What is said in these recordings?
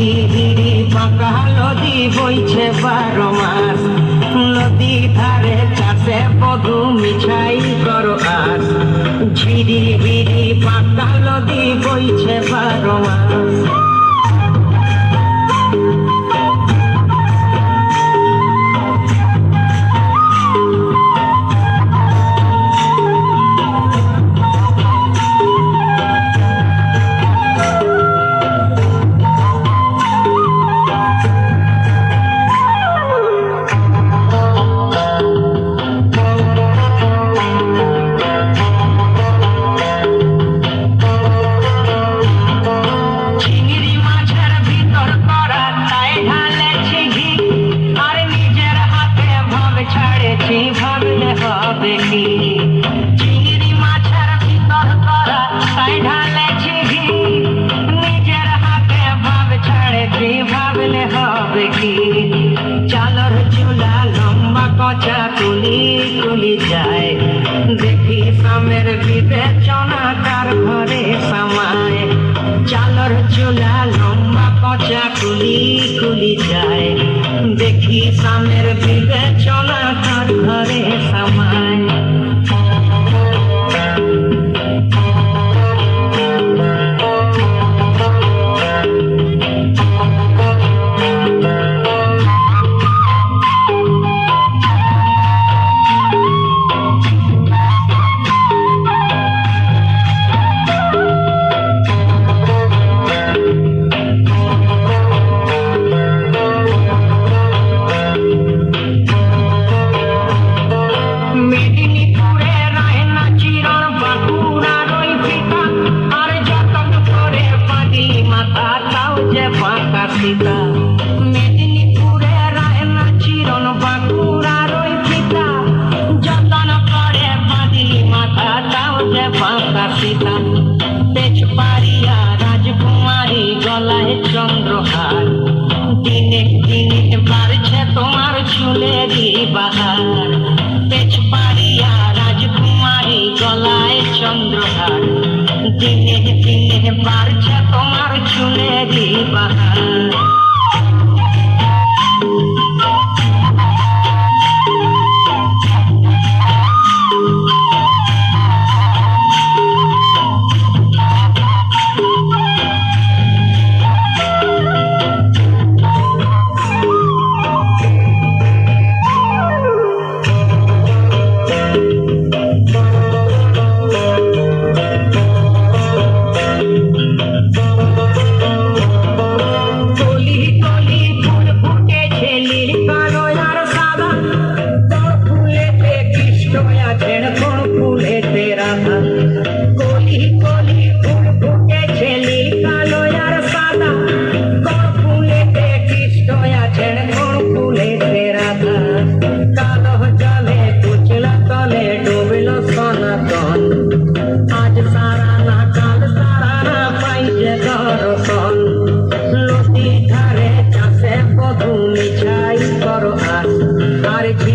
ঝিরি পাকা নদী বইছে বারো মাস। নদী ধারে চাষে বধু মিছাই করো কি চিংড়ি মাছের ভিতর করা তাই ঢালেছি ঘি নিজের হাতে ভাব ছাড়েছি ভাবলে হবে কি? চালর চুলা লম্বা কচা তুলি তুলি যায়। দেখি সামের বিবেচনা তার ঘরে সামায়। চালর চুলা লম্বা কচা কুলি কুলি দেখি তাও যে বাঁকা সীতা। মেদিনীপুরে রায়না চিরণ বাঁকুড়ার ওই পিতা যতন করে পানি মাথা তাও যে বাঁকা সীতা। তেজ পারিয়া রাজকুমারী গলায় চন্দ্রহার। দিনে দিনে বাড়ছে তোমার চুলেরই বাহার। তেজ পারিয়া রাজকুমারী গলায় চন্দ্রহার। দিনে দিনে বাড়ছে চুলেরই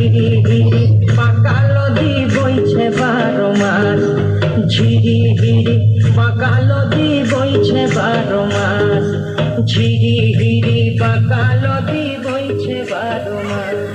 ঝিরি হিরি পাকা নদী বইছে বারো মাস। ঝিরি হিরি পাকা দি বইছে বারো মাস। ঝিরি হিরি পাকালো নদী